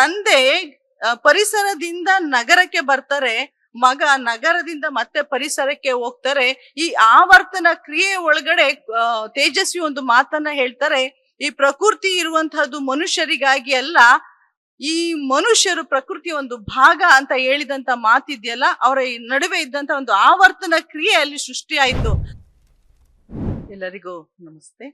ತಂದೆ ಪರಿಸರದಿಂದ ನಗರಕ್ಕೆ ಬರ್ತಾರೆ, ಮಗ ನಗರದಿಂದ ಮತ್ತೆ ಪರಿಸರಕ್ಕೆ ಹೋಗ್ತಾರೆ. ಈ ಆವರ್ತನ ಕ್ರಿಯೆ ಒಳಗಡೆ ತೇಜಸ್ವಿ ಒಂದು ಮಾತನ್ನ ಹೇಳ್ತಾರೆ. ಈ ಪ್ರಕೃತಿ ಇರುವಂತಹದ್ದು ಮನುಷ್ಯರಿಗಾಗಿ ಅಲ್ಲ, ಈ ಮನುಷ್ಯರು ಪ್ರಕೃತಿ ಒಂದು ಭಾಗ ಅಂತ ಹೇಳಿದಂತ ಮಾತಿದೆಯಲ್ಲ, ಅವರ ನಡುವೆ ಇದ್ದಂತ ಒಂದು ಆವರ್ತನ ಕ್ರಿಯೆ ಅಲ್ಲಿ ಸೃಷ್ಟಿ ಎಲ್ಲರಿಗೂ ನಮಸ್ತೆ.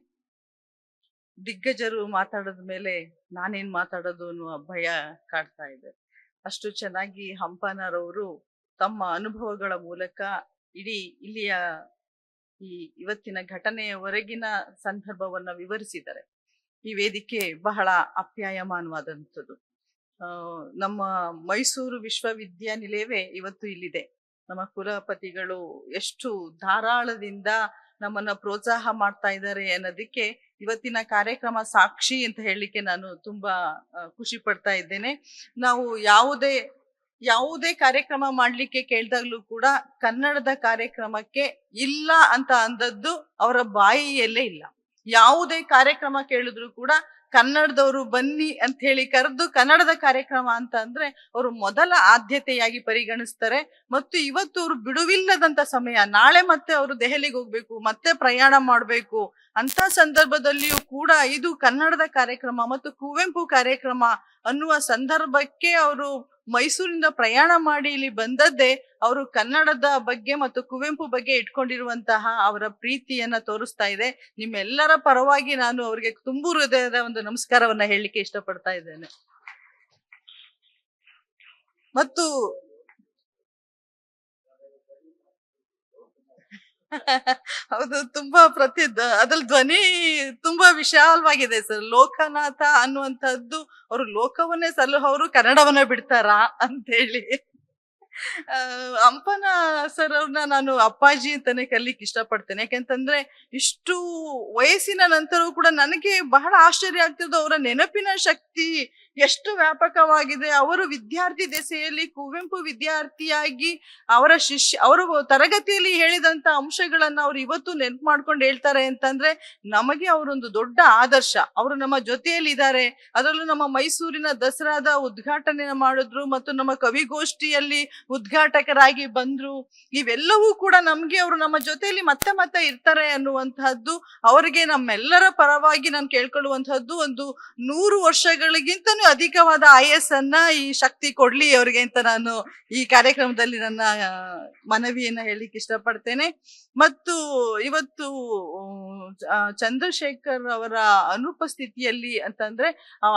ದಿಗ್ಗಜರು ಮಾತಾಡದ ಮೇಲೆ ನಾನೇನ್ ಮಾತಾಡೋದು ಅನ್ನುವ ಭಯ ಕಾಡ್ತಾ ಇದೆ. ಅಷ್ಟು ಚೆನ್ನಾಗಿ ಹಂಪನರವರು ತಮ್ಮ ಅನುಭವಗಳ ಮೂಲಕ ಇಡೀ ಇಲ್ಲಿಯ ಈ ಇವತ್ತಿನ ಘಟನೆಯವರೆಗಿನ ಸಂದರ್ಭವನ್ನ ವಿವರಿಸಿದ್ದಾರೆ. ಈ ವೇದಿಕೆ ಬಹಳ ಅಪ್ಯಾಯಮಾನವಾದಂಥದ್ದು. ನಮ್ಮ ಮೈಸೂರು ವಿಶ್ವವಿದ್ಯಾನಿಲಯವೇ ಇವತ್ತು ಇಲ್ಲಿದೆ. ನಮ್ಮ ಕುಲಪತಿಗಳು ಎಷ್ಟು ಧಾರಾಳದಿಂದ ನಮ್ಮನ್ನ ಪ್ರೋತ್ಸಾಹ ಮಾಡ್ತಾ ಇದ್ದಾರೆ ಅನ್ನೋದಕ್ಕೆ ಇವತ್ತಿನ ಕಾರ್ಯಕ್ರಮ ಸಾಕ್ಷಿ ಅಂತ ಹೇಳಲಿಕ್ಕೆ ನಾನು ತುಂಬಾ ಖುಷಿ ಪಡ್ತಾ ಇದ್ದೇನೆ. ನಾವು ಯಾವುದೇ ಯಾವುದೇ ಕಾರ್ಯಕ್ರಮ ಮಾಡ್ಲಿಕ್ಕೆ ಕೇಳ್ದಾಗ್ಲೂ ಕೂಡ ಕನ್ನಡದ ಕಾರ್ಯಕ್ರಮಕ್ಕೆ ಇಲ್ಲ ಅಂತ ಅಂದದ್ದು ಅವರ ಬಾಯಿಯಲ್ಲೇ ಇಲ್ಲ. ಯಾವುದೇ ಕಾರ್ಯಕ್ರಮ ಕೇಳಿದ್ರು ಕೂಡ ಕನ್ನಡದವರು ಬನ್ನಿ ಅಂತ ಹೇಳಿ ಕರೆದು ಕನ್ನಡದ ಕಾರ್ಯಕ್ರಮ ಅಂತ ಅಂದ್ರೆ ಅವರು ಮೊದಲ ಆದ್ಯತೆಯಾಗಿ ಪರಿಗಣಿಸ್ತಾರೆ. ಮತ್ತು ಇವತ್ತು ಅವರು ಬಿಡುವಿಲ್ಲದಂತ ಸಮಯ, ನಾಳೆ ಮತ್ತೆ ಅವರು ದೆಹಲಿಗೆ ಹೋಗ್ಬೇಕು, ಮತ್ತೆ ಪ್ರಯಾಣ ಮಾಡಬೇಕು ಅಂತ ಸಂದರ್ಭದಲ್ಲಿಯೂ ಕೂಡ ಇದು ಕನ್ನಡದ ಕಾರ್ಯಕ್ರಮ ಮತ್ತು ಕುವೆಂಪು ಕಾರ್ಯಕ್ರಮ ಅನ್ನುವ ಸಂದರ್ಭಕ್ಕೆ ಅವರು ಮೈಸೂರಿಂದ ಪ್ರಯಾಣ ಮಾಡಿ ಇಲ್ಲಿ ಬಂದದ್ದೇ ಅವರು ಕನ್ನಡದ ಬಗ್ಗೆ ಮತ್ತು ಕುವೆಂಪು ಬಗ್ಗೆ ಇಟ್ಕೊಂಡಿರುವಂತಹ ಅವರ ಪ್ರೀತಿಯನ್ನ ತೋರಿಸ್ತಾ ಇದೆ. ನಿಮ್ಮೆಲ್ಲರ ಪರವಾಗಿ ನಾನು ಅವರಿಗೆ ತುಂಬು ಹೃದಯದ ಒಂದು ನಮಸ್ಕಾರವನ್ನ ಹೇಳಲಿಕ್ಕೆ ಇಷ್ಟಪಡ್ತಾ ಇದ್ದೇನೆ. ಮತ್ತು ಹೌದು ತುಂಬಾ ಪ್ರತಿ ಅದ್ರಲ್ಲಿ ಧ್ವನಿ ತುಂಬಾ ವಿಶಾಲವಾಗಿದೆ ಸರ್. ಲೋಕನಾಥ ಅನ್ನುವಂಥದ್ದು ಅವರು ಲೋಕವನ್ನೇ ಸಲಹೋರು ಕನ್ನಡವನ್ನ ಬಿಡ್ತಾರಾ ಅಂತ ಹೇಳಿ ಆ, ಅಂಪನ ಸರ್ ಅವ್ರನ್ನ ನಾನು ಅಪ್ಪಾಜಿ ಅಂತಾನೆ ಕಲಿಕ್ ಇಷ್ಟಪಡ್ತೇನೆ. ಯಾಕೆಂತಂದ್ರೆ ಇಷ್ಟು ವಯಸ್ಸಿನ ನಂತರವೂ ಕೂಡ ನನಗೆ ಬಹಳ ಆಶ್ಚರ್ಯ ಆಗ್ತಿರೋದು ಅವರ ನೆನಪಿನ ಶಕ್ತಿ ಎಷ್ಟು ವ್ಯಾಪಕವಾಗಿದೆ, ಅವರು ವಿದ್ಯಾರ್ಥಿ ದೆಸೆಯಲ್ಲಿ ಕುವೆಂಪು ವಿದ್ಯಾರ್ಥಿಯಾಗಿ ಅವರ ಶಿಷ್ಯ, ಅವರು ತರಗತಿಯಲ್ಲಿ ಹೇಳಿದಂತ ಅಂಶಗಳನ್ನ ಅವ್ರು ಇವತ್ತು ನೆನ್ಪು ಮಾಡ್ಕೊಂಡು ಹೇಳ್ತಾರೆ ಅಂತಂದ್ರೆ, ನಮಗೆ ಅವರೊಂದು ದೊಡ್ಡ ಆದರ್ಶ. ಅವರು ನಮ್ಮ ಜೊತೆಯಲ್ಲಿ ಇದ್ದಾರೆ ಅದರಲ್ಲೂ ನಮ್ಮ ಮೈಸೂರಿನ ದಸರಾದ ಉದ್ಘಾಟನೆ ಮಾಡಿದ್ರು ಮತ್ತು ನಮ್ಮ ಕವಿಗೋಷ್ಠಿಯಲ್ಲಿ ಉದ್ಘಾಟಕರಾಗಿ ಬಂದ್ರು. ಇವೆಲ್ಲವೂ ಕೂಡ ನಮ್ಗೆ ಅವರು ನಮ್ಮ ಜೊತೆಯಲ್ಲಿ ಮತ್ತೆ ಮತ್ತೆ ಇರ್ತಾರೆ ಅನ್ನುವಂತಹದ್ದು ಅವರಿಗೆ ನಮ್ಮೆಲ್ಲರ ಪರವಾಗಿ ನಾನು ಕೇಳ್ಕೊಳ್ಳುವಂತಹದ್ದು ಒಂದು ನೂರು ವರ್ಷಗಳಿಗಿಂತನೂ ಅಧಿಕವಾದ ಆಯಸ್ ಅನ್ನ ಈ ಶಕ್ತಿ ಕೊಡ್ಲಿ ಅವರಿಗೆ ಅಂತ ನಾನು ಈ ಕಾರ್ಯಕ್ರಮದಲ್ಲಿ ನನ್ನ ಮನವಿಯನ್ನ ಹೇಳಿಕ್ ಇಷ್ಟಪಡ್ತೇನೆ. ಮತ್ತು ಇವತ್ತು ಚಂದ್ರಶೇಖರ್ ಅವರ ಅನುಪಸ್ಥಿತಿಯಲ್ಲಿ ಅಂತಂದ್ರೆ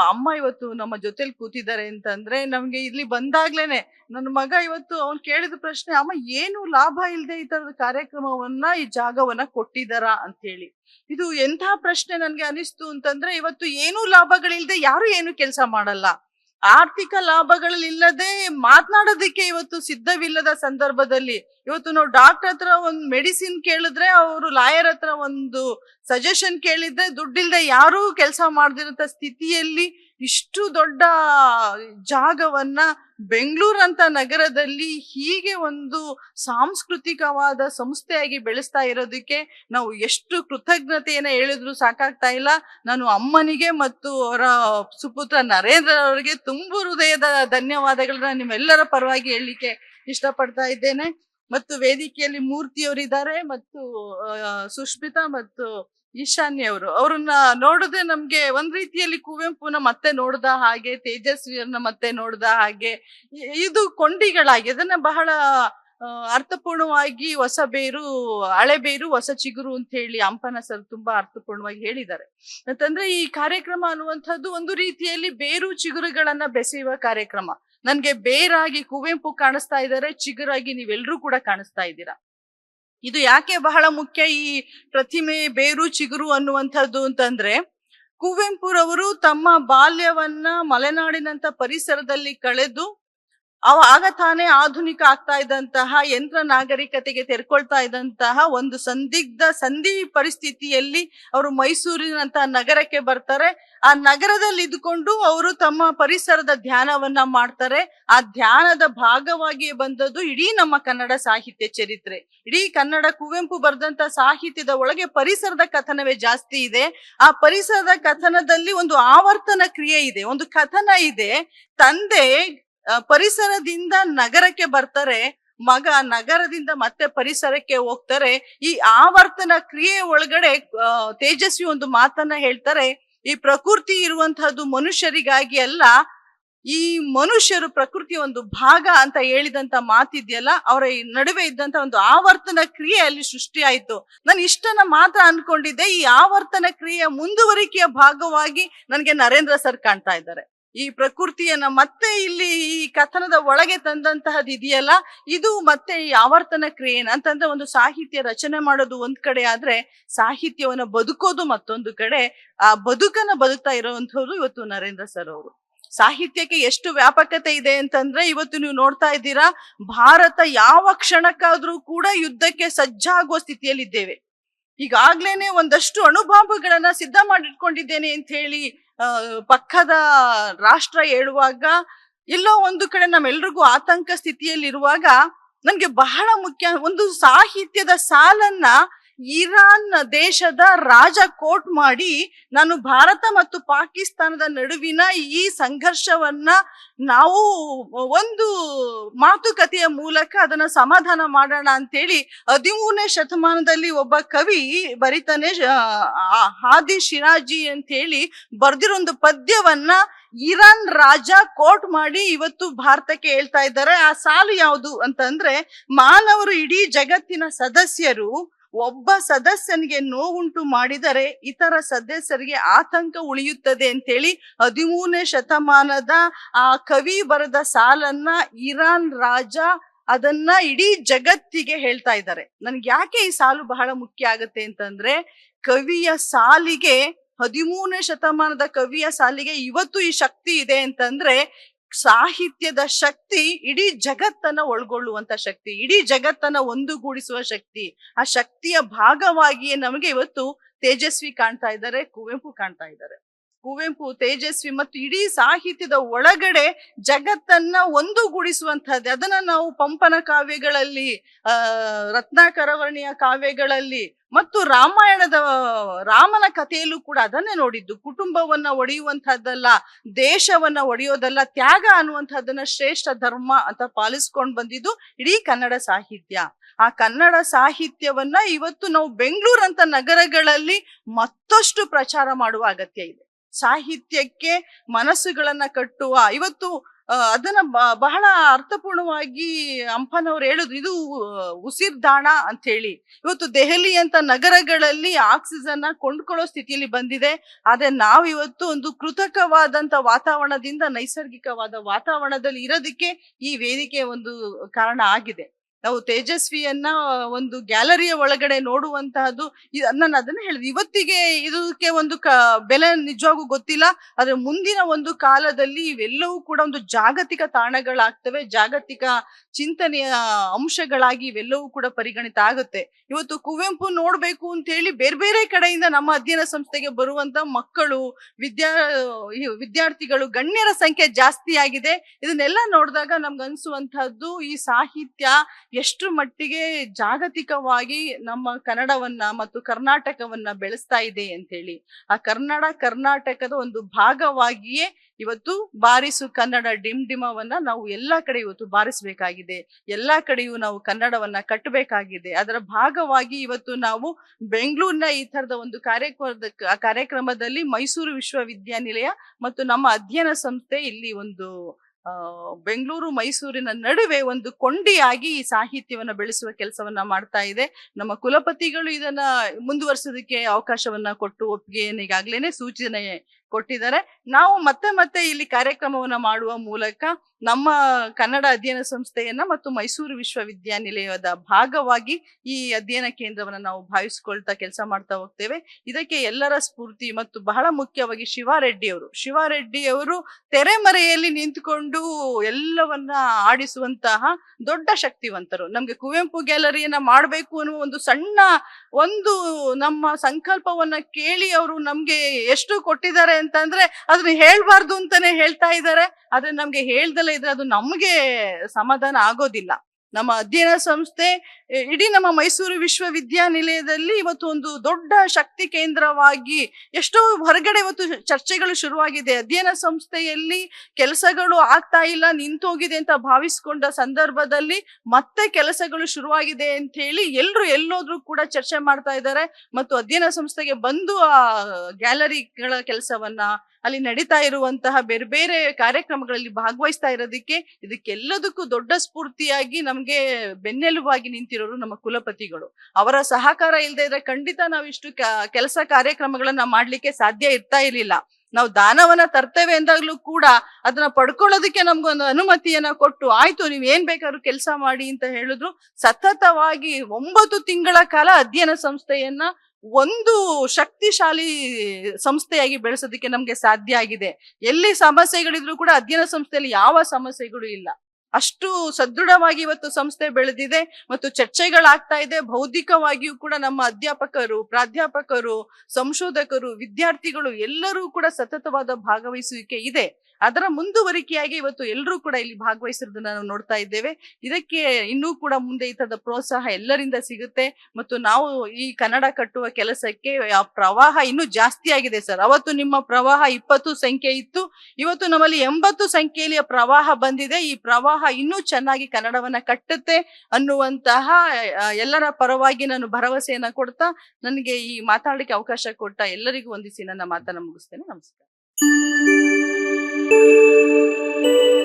ಅಮ್ಮ ಇವತ್ತು ನಮ್ಮ ಜೊತೆಲಿ ಕೂತಿದ್ದಾರೆ ಅಂತಂದ್ರೆ ನಮ್ಗೆ ಇಲ್ಲಿ ಬಂದಾಗ್ಲೇನೆ ನನ್ನ ಮಗ ಇವತ್ತು ಅವ್ನು ಕೇಳಿದ ಪ್ರಶ್ನೆ, ಅಮ್ಮ, ಏನು ಲಾಭ ಇಲ್ಲದೆ ಈ ತರದ ಕಾರ್ಯಕ್ರಮವನ್ನ, ಈ ಜಾಗವನ್ನ ಕೊಟ್ಟಿದಾರ? ಅಂತ ಹೇಳಿ ಇದು ಎಂಥ ಪ್ರಶ್ನೆ ನನ್ಗೆ ಅನಿಸ್ತು ಅಂತಂದ್ರೆ, ಇವತ್ತು ಏನೂ ಲಾಭಗಳಿಲ್ದೆ ಯಾರು ಏನು ಕೆಲಸ ಮಾಡಲ್ಲ. ಆರ್ಥಿಕ ಲಾಭಗಳಿಲ್ಲದೆ ಮಾತನಾಡೋದಕ್ಕೆ ಇವತ್ತು ಸಿದ್ಧವಿಲ್ಲದ ಸಂದರ್ಭದಲ್ಲಿ ಇವತ್ತು ನಾವು ಡಾಕ್ಟರ್ ಹತ್ರ ಒಂದು ಮೆಡಿಸಿನ್ ಕೇಳಿದ್ರೆ ಅವರು ಲಾಯರ್ ಹತ್ರ ಒಂದು ಸಜೆಷನ್ ಕೇಳಿದ್ರೆ ದುಡ್ಡಿಲ್ದೆ ಯಾರೂ ಕೆಲಸ ಮಾಡದಿರಂತ ಸ್ಥಿತಿಯಲ್ಲಿ ಇಷ್ಟು ದೊಡ್ಡ ಜಾಗವನ್ನ ಬೆಂಗಳೂರು ಅಂತ ನಗರದಲ್ಲಿ ಹೀಗೆ ಒಂದು ಸಾಂಸ್ಕೃತಿಕವಾದ ಸಂಸ್ಥೆಯಾಗಿ ಬೆಳೆಸ್ತಾ ಇರೋದಕ್ಕೆ ನಾವು ಎಷ್ಟು ಕೃತಜ್ಞತೆಯನ್ನ ಹೇಳಿದ್ರು ಸಾಕಾಗ್ತಾ ಇಲ್ಲ. ನಾನು ಅಮ್ಮನಿಗೆ ಮತ್ತು ಅವರ ಸುಪುತ್ರ ನರೇಂದ್ರ ಅವರಿಗೆ ತುಂಬು ಹೃದಯದ ಧನ್ಯವಾದಗಳನ್ನ ನಿಮ್ಮೆಲ್ಲರ ಪರವಾಗಿ ಹೇಳಲಿಕ್ಕೆ ಇಷ್ಟಪಡ್ತಾ ಇದ್ದೇನೆ. ಮತ್ತು ವೇದಿಕೆಯಲ್ಲಿ ಮೂರ್ತಿಯವರಿದ್ದಾರೆ ಮತ್ತು ಸುಷ್ಮಿತಾ ಮತ್ತು ಈಶಾನ್ಯ ಅವರು. ಅವ್ರನ್ನ ನೋಡದೆ ನಮ್ಗೆ ಒಂದ್ ರೀತಿಯಲ್ಲಿ ಕುವೆಂಪುನ ಮತ್ತೆ ನೋಡ್ದ ಹಾಗೆ, ತೇಜಸ್ವಿಯನ್ನ ಮತ್ತೆ ನೋಡ್ದ ಹಾಗೆ ಇದು ಕೊಂಡಿಗಳಾಗಿ, ಅದನ್ನ ಬಹಳ ಅರ್ಥಪೂರ್ಣವಾಗಿ ಹೊಸ ಬೇರು, ಹಳೆ ಬೇರು, ಹೊಸ ಚಿಗುರು ಅಂತ ಹೇಳಿ ಅಂಪನ ಸರ್ ತುಂಬಾ ಅರ್ಥಪೂರ್ಣವಾಗಿ ಹೇಳಿದ್ದಾರೆ. ಅಂತಂದ್ರೆ ಈ ಕಾರ್ಯಕ್ರಮ ಅನ್ನುವಂಥದ್ದು ಒಂದು ರೀತಿಯಲ್ಲಿ ಬೇರು ಚಿಗುರುಗಳನ್ನ ಬೆಸೆಯುವ ಕಾರ್ಯಕ್ರಮ. ನನ್ಗೆ ಬೇರಾಗಿ ಕುವೆಂಪು ಕಾಣಿಸ್ತಾ ಇದ್ದಾರೆ, ಚಿಗುರಾಗಿ ನೀವೆಲ್ಲರೂ ಕೂಡ ಕಾಣಿಸ್ತಾ ಇದ್ದೀರಾ. ಇದು ಯಾಕೆ ಬಹಳ ಮುಖ್ಯ ಈ ಪ್ರತಿಮೆ ಬೇರು ಚಿಗುರು ಅನ್ನುವಂಥದ್ದು ಅಂತಂದ್ರೆ ಕುವೆಂಪುರವರು ತಮ್ಮ ಬಾಲ್ಯವನ್ನ ಮಲೆನಾಡಿನಂತ ಪರಿಸರದಲ್ಲಿ ಕಳೆದು ಅವ ತಾನೇ ಆಧುನಿಕ ಆಗ್ತಾ ಇದ್ದಂತಹ, ಯಂತ್ರ ನಾಗರಿಕತೆಗೆ ತೆರ್ಕೊಳ್ತಾ ಇದ್ದಂತಹ ಒಂದು ಸಂದಿಗ್ಧ ಸಂಧಿ ಪರಿಸ್ಥಿತಿಯಲ್ಲಿ ಅವರು ಮೈಸೂರಿನಂತಹ ನಗರಕ್ಕೆ ಬರ್ತಾರೆ. ಆ ನಗರದಲ್ಲಿ ಇದ್ಕೊಂಡು ಅವರು ತಮ್ಮ ಪರಿಸರದ ಧ್ಯಾನವನ್ನ ಮಾಡ್ತಾರೆ. ಆ ಧ್ಯಾನದ ಭಾಗವಾಗಿ ಬಂದದ್ದು ಇಡೀ ನಮ್ಮ ಕನ್ನಡ ಸಾಹಿತ್ಯ ಚರಿತ್ರೆ. ಇಡೀ ಕನ್ನಡ ಕುವೆಂಪು ಬರೆದಂತ ಸಾಹಿತ್ಯದ ಒಳಗೆ ಪರಿಸರದ ಕಥನವೇ ಜಾಸ್ತಿ ಇದೆ. ಆ ಪರಿಸರದ ಕಥನದಲ್ಲಿ ಒಂದು ಆವರ್ತನ ಕ್ರಿಯೆ ಇದೆ, ಒಂದು ಕಥನ ಇದೆ. ತಂದೆ ಪರಿಸರದಿಂದ ನಗರಕ್ಕೆ ಬರ್ತಾರೆ, ಮಗ ನಗರದಿಂದ ಮತ್ತೆ ಪರಿಸರಕ್ಕೆ ಹೋಗ್ತಾರೆ. ಈ ಆವರ್ತನ ಕ್ರಿಯೆ ಒಳಗಡೆ ತೇಜಸ್ವಿ ಒಂದು ಮಾತನ್ನ ಹೇಳ್ತಾರೆ. ಈ ಪ್ರಕೃತಿ ಇರುವಂತಹದ್ದು ಮನುಷ್ಯರಿಗಾಗಿ ಅಲ್ಲ, ಈ ಮನುಷ್ಯರು ಪ್ರಕೃತಿ ಒಂದು ಭಾಗ ಅಂತ ಹೇಳಿದಂತ ಮಾತಿದೆಯಲ್ಲ, ಅವರ ಈ ನಡುವೆ ಇದ್ದಂತ ಒಂದು ಆವರ್ತನ ಕ್ರಿಯೆ ಅಲ್ಲಿ ಸೃಷ್ಟಿ ಆಯ್ತು ನಾನು ಇಷ್ಟನ್ನ ಮಾತ್ರ ಅನ್ಕೊಂಡಿದ್ದೆ, ಈ ಆವರ್ತನ ಕ್ರಿಯೆಯ ಮುಂದುವರಿಕೆಯ ಭಾಗವಾಗಿ ನನಗೆ ನರೇಂದ್ರ ಸರ್ ಕಾಣ್ತಾ ಇದ್ದಾರೆ. ಈ ಪ್ರಕೃತಿಯನ್ನ ಮತ್ತೆ ಇಲ್ಲಿ ಈ ಕಥನದ ಒಳಗೆ ತಂದಂತಹದ್ದು ಇದೆಯಲ್ಲ ಇದು ಮತ್ತೆ ಈ ಆವರ್ತನ ಕ್ರಿಯೆನ ಅಂತಂದ್ರೆ ಒಂದು ಸಾಹಿತ್ಯ ರಚನೆ ಮಾಡೋದು ಒಂದ್ ಕಡೆ ಆದ್ರೆ ಸಾಹಿತ್ಯವನ್ನ ಬದುಕೋದು ಮತ್ತೊಂದು ಕಡೆ, ಆ ಬದುಕನ್ನ ಬದುಕ್ತಾ ಇರುವಂತವ್ರು ಇವತ್ತು ನರೇಂದ್ರ ಸರ್ ಅವರು. ಸಾಹಿತ್ಯಕ್ಕೆ ಎಷ್ಟು ವ್ಯಾಪಕತೆ ಇದೆ ಅಂತಂದ್ರೆ ಇವತ್ತು ನೀವು ನೋಡ್ತಾ ಇದ್ದೀರಾ, ಭಾರತ ಯಾವ ಕ್ಷಣಕ್ಕಾದ್ರೂ ಕೂಡ ಯುದ್ಧಕ್ಕೆ ಸಜ್ಜಾಗುವ ಸ್ಥಿತಿಯಲ್ಲಿದ್ದೇವೆ. ಈಗಾಗ್ಲೇನೆ ಒಂದಷ್ಟು ಅಣುಬಾಂಬುಗಳನ್ನ ಸಿದ್ಧ ಮಾಡಿಟ್ಕೊಂಡಿದ್ದೇನೆ ಅಂತ ಹೇಳಿ ಪಕ್ಕದ ರಾಷ್ಟ್ರ ಹೇಳುವಾಗ, ಎಲ್ಲೋ ಒಂದು ಕಡೆ ನಮ್ಮೆಲ್ರಿಗೂ ಆತಂಕ ಸ್ಥಿತಿಯಲ್ಲಿ ಇರುವಾಗ ನನ್ಗೆ ಬಹಳ ಮುಖ್ಯ, ಒಂದು ಸಾಹಿತ್ಯದ ಸಾಲನ್ನ ಇರಾನ್ ದೇಶದ ರಾಜ ಕೋರ್ಟ್ ಮಾಡಿ ನಾನು ಭಾರತ ಮತ್ತು ಪಾಕಿಸ್ತಾನದ ನಡುವಿನ ಈ ಸಂಘರ್ಷವನ್ನ ನಾವು ಒಂದು ಮಾತುಕತೆಯ ಮೂಲಕ ಅದನ್ನ ಸಮಾಧಾನ ಮಾಡೋಣ ಅಂತೇಳಿ ಹದಿಮೂರನೇ ಶತಮಾನದಲ್ಲಿ ಒಬ್ಬ ಕವಿ ಬರಿತಾನೆ ಹಾದಿ ಶಿರಾಜಿ ಅಂತ ಹೇಳಿ ಬರ್ದಿರೋ ಒಂದು ಪದ್ಯವನ್ನ ಇರಾನ್ ರಾಜ ಕೋರ್ಟ್ ಮಾಡಿ ಇವತ್ತು ಭಾರತಕ್ಕೆ ಹೇಳ್ತಾ ಇದ್ದಾರೆ. ಆ ಸಾಲು ಯಾವುದು ಅಂತಂದ್ರೆ ಮಾನವರು ಇಡೀ ಜಗತ್ತಿನ ಸದಸ್ಯರು ಒಬ್ಬ ಸದಸ್ಯನಿಗೆ ನೋವುಂಟು ಮಾಡಿದರೆ ಇತರ ಸದಸ್ಯರಿಗೆ ಆತಂಕ ಉಳಿಯುತ್ತದೆ ಅಂತೇಳಿ ಹದಿಮೂರನೇ ಶತಮಾನದ ಆ ಕವಿ ಬರೆದ ಸಾಲನ್ನ ಇರಾನ್ ರಾಜ ಅದನ್ನ ಇಡೀ ಜಗತ್ತಿಗೆ ಹೇಳ್ತಾ ಇದ್ದಾರೆ. ನನ್ಗೆ ಯಾಕೆ ಈ ಸಾಲು ಬಹಳ ಮುಖ್ಯ ಆಗತ್ತೆ ಅಂತಂದ್ರೆ ಕವಿಯ ಸಾಲಿಗೆ ಹದಿಮೂರನೇ ಶತಮಾನದ ಕವಿಯ ಸಾಲಿಗೆ ಇವತ್ತು ಈ ಶಕ್ತಿ ಇದೆ ಅಂತಂದ್ರೆ ಸಾಹಿತ್ಯದ ಶಕ್ತಿ ಇಡೀ ಜಗತ್ತನ್ನ ಒಳಗೊಳ್ಳುವಂತ ಶಕ್ತಿ, ಇಡೀ ಜಗತ್ತನ್ನ ಒಂದುಗೂಡಿಸುವ ಶಕ್ತಿ, ಆ ಶಕ್ತಿಯ ಭಾಗವಾಗಿಯೇ ನಮಗೆ ಇವತ್ತು ತೇಜಸ್ವಿ ಕಾಣ್ತಾ ಇದ್ದಾರೆ, ಕುವೆಂಪು ಕಾಣ್ತಾ ಇದ್ದಾರೆ. ಕುವೆಂಪು ತೇಜಸ್ವಿ ಮತ್ತು ಇಡೀ ಸಾಹಿತ್ಯದ ಒಳಗಡೆ ಜಗತ್ತನ್ನ ಒಂದುಗೂಡಿಸುವಂತಹದ್ದು ಅದನ್ನ ನಾವು ಪಂಪನ ಕಾವ್ಯಗಳಲ್ಲಿ ರತ್ನಾಕರವರ್ಣಿಯ ಕಾವ್ಯಗಳಲ್ಲಿ ಮತ್ತು ರಾಮಾಯಣದ, ರಾಮನ ಕಥೆಯಲ್ಲೂ ಕೂಡ ಅದನ್ನೇ ನೋಡಿದ್ದು. ಕುಟುಂಬವನ್ನ ಒಡೆಯುವಂತಹದ್ದಲ್ಲ ದೇಶವನ್ನ ಒಡೆಯೋದಲ್ಲ, ತ್ಯಾಗ ಅನ್ನುವಂಥದ್ದನ್ನ ಶ್ರೇಷ್ಠ ಧರ್ಮ ಅಂತ ಪಾಲಿಸ್ಕೊಂಡು ಬಂದಿದ್ದು ಇಡೀ ಕನ್ನಡ ಸಾಹಿತ್ಯ. ಆ ಕನ್ನಡ ಸಾಹಿತ್ಯವನ್ನ ಇವತ್ತು ನಾವು ಬೆಂಗಳೂರಂತ ನಗರಗಳಲ್ಲಿ ಮತ್ತಷ್ಟು ಪ್ರಚಾರ ಮಾಡುವ ಅಗತ್ಯ ಇದೆ. ಸಾಹಿತ್ಯಕ್ಕೆ ಮನಸ್ಸುಗಳನ್ನ ಕಟ್ಟುವ, ಇವತ್ತು ಅದನ್ನ ಬಹಳ ಅರ್ಥಪೂರ್ಣವಾಗಿ ಅಂಪನವ್ರು ಹೇಳುದು ಇದು ಉಸಿರ್ದಾಣ ಅಂತ ಹೇಳಿ ಇವತ್ತು ದೆಹಲಿ ಅಂತ ನಗರಗಳಲ್ಲಿ ಆಕ್ಸಿಜನ್ ಕೊಂಡ್ಕೊಳ್ಳೋ ಸ್ಥಿತಿಯಲ್ಲಿ ಬಂದಿದೆ. ಆದ್ರೆ ನಾವು ಇವತ್ತು ಒಂದು ಕೃತಕವಾದಂತ ವಾತಾವರಣದಿಂದ ನೈಸರ್ಗಿಕವಾದ ವಾತಾವರಣದಲ್ಲಿ ಇರೋದಕ್ಕೆ ಈ ವೇದಿಕೆ ಒಂದು ಕಾರಣ ಆಗಿದೆ. ನಾವು ತೇಜಸ್ವಿಯನ್ನ ಒಂದು ಗ್ಯಾಲರಿಯ ಒಳಗಡೆ ನೋಡುವಂತಹದ್ದು ನಾನು ಅದನ್ನ ಹೇಳಿದೆ, ಇವತ್ತಿಗೆ ಇದಕ್ಕೆ ಒಂದು ಕ, ಬೆಲೆ ನಿಜವಾಗೂ ಗೊತ್ತಿಲ್ಲ, ಆದ್ರೆ ಮುಂದಿನ ಒಂದು ಕಾಲದಲ್ಲಿ ಇವೆಲ್ಲವೂ ಕೂಡ ಒಂದು ಜಾಗತಿಕ ತಾಣಗಳಾಗ್ತವೆ, ಜಾಗತಿಕ ಚಿಂತನೆಯ ಅಂಶಗಳಾಗಿ ಇವೆಲ್ಲವೂ ಕೂಡ ಪರಿಗಣಿತ ಆಗುತ್ತೆ. ಇವತ್ತು ಕುವೆಂಪು ನೋಡ್ಬೇಕು ಅಂತ ಹೇಳಿ ಬೇರೆ ಬೇರೆ ಕಡೆಯಿಂದ ನಮ್ಮ ಅಧ್ಯಯನ ಸಂಸ್ಥೆಗೆ ಬರುವಂತ ಮಕ್ಕಳು, ವಿದ್ಯಾ ವಿದ್ಯಾರ್ಥಿಗಳು ಗಣ್ಯರ ಸಂಖ್ಯೆ ಜಾಸ್ತಿ ಆಗಿದೆ ಇದನ್ನೆಲ್ಲ ನೋಡಿದಾಗ ನಮ್ಗೆ ಅನ್ಸುವಂತಹದ್ದು ಈ ಸಾಹಿತ್ಯ ಎಷ್ಟು ಮಟ್ಟಿಗೆ ಜಾಗತಿಕವಾಗಿ ನಮ್ಮ ಕನ್ನಡವನ್ನ ಮತ್ತು ಕರ್ನಾಟಕವನ್ನ ಬೆಳೆಸ್ತಾ ಇದೆ ಅಂತ ಹೇಳಿ ಆ ಕನ್ನಡ ಕರ್ನಾಟಕದ ಒಂದು ಭಾಗವಾಗಿಯೇ ಇವತ್ತು ಬಾರಿಸು ಕನ್ನಡ ಡಿಮ್ ಡಿಮವನ್ನ ನಾವು ಎಲ್ಲಾ ಕಡೆ ಇವತ್ತು ಬಾರಿಸಬೇಕಾಗಿದೆ. ಎಲ್ಲಾ ಕಡೆಯೂ ನಾವು ಕನ್ನಡವನ್ನ ಕಟ್ಟಬೇಕಾಗಿದೆ ಅದರ ಭಾಗವಾಗಿ ಇವತ್ತು ನಾವು ಬೆಂಗಳೂರಿನ ಈ ತರದ ಒಂದು ಕಾರ್ಯಕ್ರಮದ ಕಾರ್ಯಕ್ರಮದಲ್ಲಿ ಮೈಸೂರು ವಿಶ್ವವಿದ್ಯಾನಿಲಯ ಮತ್ತು ನಮ್ಮ ಅಧ್ಯಯನ ಸಂಸ್ಥೆ ಇಲ್ಲಿ ಒಂದು ಬೆಂಗಳೂರು, ಮೈಸೂರಿನ ನಡುವೆ ಒಂದು ಕೊಂಡಿಯಾಗಿ ಈ ಸಾಹಿತ್ಯವನ್ನ ಬೆಳೆಸುವ ಕೆಲಸವನ್ನ ಮಾಡ್ತಾ ಇದೆ. ನಮ್ಮ ಕುಲಪತಿಗಳು ಇದನ್ನ ಮುಂದುವರಿಸೋದಕ್ಕೆ ಅವಕಾಶವನ್ನ ಕೊಟ್ಟು ಒಪ್ಪಿಗೆ ಈಗಾಗ್ಲೇನೆ ಸೂಚನೆ ಕೊಟ್ಟಿದ್ದಾರೆ. ನಾವು ಮತ್ತೆ ಮತ್ತೆ ಇಲ್ಲಿ ಕಾರ್ಯಕ್ರಮವನ್ನ ಮಾಡುವ ಮೂಲಕ ನಮ್ಮ ಕನ್ನಡ ಅಧ್ಯಯನ ಸಂಸ್ಥೆಯನ್ನ ಮತ್ತು ಮೈಸೂರು ವಿಶ್ವವಿದ್ಯಾನಿಲಯದ ಭಾಗವಾಗಿ ಈ ಅಧ್ಯಯನ ಕೇಂದ್ರವನ್ನ ನಾವು ಭಾವಿಸ್ಕೊಳ್ತಾ ಕೆಲಸ ಮಾಡ್ತಾ ಹೋಗ್ತೇವೆ. ಇದಕ್ಕೆ ಎಲ್ಲರ ಸ್ಫೂರ್ತಿ ಮತ್ತು ಬಹಳ ಮುಖ್ಯವಾಗಿ ಶಿವಾರೆಡ್ಡಿ ಅವರು ಶಿವಾರೆಡ್ಡಿ ಅವರು ತೆರೆಮರೆಯಲ್ಲಿ ನಿಂತುಕೊಂಡು ಎಲ್ಲವನ್ನ ಆಡಿಸುವಂತಹ ದೊಡ್ಡ ಶಕ್ತಿವಂತರು. ನಮ್ಗೆ ಕುವೆಂಪು ಗ್ಯಾಲರಿಯನ್ನ ಮಾಡಬೇಕು ಅನ್ನುವ ಒಂದು ಸಣ್ಣ ಒಂದು ನಮ್ಮ ಸಂಕಲ್ಪವನ್ನ ಕೇಳಿ ಅವರು ನಮ್ಗೆ ಎಷ್ಟು ಕೊಟ್ಟಿದ್ದಾರೆ ಅಂತಂದ್ರೆ ಅದನ್ನ ಹೇಳ್ಬಾರ್ದು ಅಂತಾನೆ ಹೇಳ್ತಾ ಇದ್ದಾರೆ ಆದ್ರೆ ನಮ್ಗೆ ಹೇಳ್ದಲೇ ಇದ್ರೆ ಅದು ನಮ್ಗೆ ಸಮಾಧಾನ ಆಗೋದಿಲ್ಲ. ನಮ್ಮ ಅಧ್ಯಯನ ಸಂಸ್ಥೆ ಇಡೀ ನಮ್ಮ ಮೈಸೂರು ವಿಶ್ವವಿದ್ಯಾನಿಲಯದಲ್ಲಿ ಇವತ್ತು ಒಂದು ದೊಡ್ಡ ಶಕ್ತಿ ಕೇಂದ್ರವಾಗಿ ಎಷ್ಟೋ ಹೊರಗಡೆ ಇವತ್ತು ಚರ್ಚೆಗಳು ಶುರುವಾಗಿದೆ. ಅಧ್ಯಯನ ಸಂಸ್ಥೆಯಲ್ಲಿ ಕೆಲಸಗಳು ಆಗ್ತಾ ಇಲ್ಲ, ನಿಂತೋಗಿದೆ ಅಂತ ಭಾವಿಸ್ಕೊಂಡ ಸಂದರ್ಭದಲ್ಲಿ ಮತ್ತೆ ಕೆಲಸಗಳು ಶುರುವಾಗಿದೆ ಅಂತ ಹೇಳಿ ಎಲ್ರು ಎಲ್ಲೋದ್ರೂ ಕೂಡ ಚರ್ಚೆ ಮಾಡ್ತಾ ಇದ್ದಾರೆ. ಮತ್ತು ಅಧ್ಯಯನ ಸಂಸ್ಥೆಗೆ ಬಂದು ಆ ಗ್ಯಾಲರಿಗಳ ಕೆಲಸವನ್ನ ಅಲ್ಲಿ ನಡೀತಾ ಇರುವಂತಹ ಬೇರೆ ಬೇರೆ ಕಾರ್ಯಕ್ರಮಗಳಲ್ಲಿ ಭಾಗವಹಿಸ್ತಾ ಇರೋದಕ್ಕೆ ಇದಕ್ಕೆಲ್ಲದಕ್ಕೂ ದೊಡ್ಡ ಸ್ಫೂರ್ತಿಯಾಗಿ ನಮ್ಗೆ ಬೆನ್ನೆಲುಬಾಗಿ ನಿಂತಿರೋರು ನಮ್ಮ ಕುಲಪತಿಗಳು. ಅವರ ಸಹಕಾರ ಇಲ್ಲದೆ ಇದ್ರೆ ಖಂಡಿತ ನಾವು ಇಷ್ಟು ಕೆಲಸ ಕಾರ್ಯಕ್ರಮಗಳನ್ನ ಮಾಡ್ಲಿಕ್ಕೆ ಸಾಧ್ಯ ಇರ್ತಾ ಇರ್ಲಿಲ್ಲ. ನಾವು ದಾನವನ್ನ ತರ್ತೇವೆ ಅಂದಾಗ್ಲೂ ಕೂಡ ಅದನ್ನ ಪಡ್ಕೊಳ್ಳೋದಕ್ಕೆ ನಮ್ಗೊಂದು ಅನುಮತಿಯನ್ನ ಕೊಟ್ಟು, ಆಯ್ತು, ನೀವ್ ಏನ್ ಬೇಕಾದ್ರೂ ಕೆಲಸ ಮಾಡಿ ಅಂತ ಹೇಳಿದ್ರು. ಸತತವಾಗಿ ಒಂಬತ್ತು ತಿಂಗಳ ಕಾಲ ಅಧ್ಯಯನ ಸಂಸ್ಥೆಯನ್ನ ಒಂದು ಶಕ್ತಿಶಾಲಿ ಸಂಸ್ಥೆಯಾಗಿ ಬೆಳೆಸೋದಕ್ಕೆ ನಮ್ಗೆ ಸಾಧ್ಯ ಆಗಿದೆ. ಎಲ್ಲಿ ಸಮಸ್ಯೆಗಳಿದ್ರು ಕೂಡ ಅಧ್ಯಯನ ಸಂಸ್ಥೆಯಲ್ಲಿ ಯಾವ ಸಮಸ್ಯೆಗಳು ಇಲ್ಲ. ಅಷ್ಟು ಸದೃಢವಾಗಿ ಇವತ್ತು ಸಂಸ್ಥೆ ಬೆಳೆದಿದೆ ಮತ್ತು ಚರ್ಚೆಗಳಾಗ್ತಾ ಇದೆ. ಬೌದ್ಧಿಕವಾಗಿಯೂ ಕೂಡ ನಮ್ಮ ಅಧ್ಯಾಪಕರು, ಪ್ರಾಧ್ಯಾಪಕರು, ಸಂಶೋಧಕರು, ವಿದ್ಯಾರ್ಥಿಗಳು ಎಲ್ಲರೂ ಕೂಡ ಸತತವಾದ ಭಾಗವಹಿಸುವಿಕೆ ಇದೆ. ಅದರ ಮುಂದುವರಿಕೆಯಾಗಿ ಇವತ್ತು ಎಲ್ಲರೂ ಕೂಡ ಇಲ್ಲಿ ಭಾಗವಹಿಸಿರೋದನ್ನ ನಾವು ನೋಡ್ತಾ ಇದ್ದೇವೆ. ಇದಕ್ಕೆ ಇನ್ನೂ ಕೂಡ ಮುಂದೆ ಈ ತರದ ಪ್ರೋತ್ಸಾಹ ಎಲ್ಲರಿಂದ ಸಿಗುತ್ತೆ. ಮತ್ತು ನಾವು ಈ ಕನ್ನಡ ಕಟ್ಟುವ ಕೆಲಸಕ್ಕೆ, ಆ ಪ್ರವಾಹ ಇನ್ನೂ ಜಾಸ್ತಿ ಆಗಿದೆ ಸರ್. ಅವತ್ತು ನಿಮ್ಮ ಪ್ರವಾಹ ಇಪ್ಪತ್ತು ಸಂಖ್ಯೆ ಇತ್ತು. ಇವತ್ತು ನಮ್ಮಲ್ಲಿ ಎಂಬತ್ತು ಸಂಖ್ಯೆಯಲ್ಲಿ ಪ್ರವಾಹ ಬಂದಿದೆ. ಈ ಪ್ರವಾಹ ಇನ್ನೂ ಚೆನ್ನಾಗಿ ಕನ್ನಡವನ್ನ ಕಟ್ಟುತ್ತೆ ಅನ್ನುವಂತಹ ಎಲ್ಲರ ಪರವಾಗಿ ನಾನು ಭರವಸೆಯನ್ನ ಕೊಡ್ತಾ, ನನಗೆ ಈ ಮಾತಾಡಲಿಕ್ಕೆ ಅವಕಾಶ ಕೊಟ್ಟ ಎಲ್ಲರಿಗೂ ವಂದಿಸಿ ನನ್ನ ಮಾತನ್ನ ಮುಗಿಸ್ತೇನೆ. ನಮಸ್ಕಾರ. Música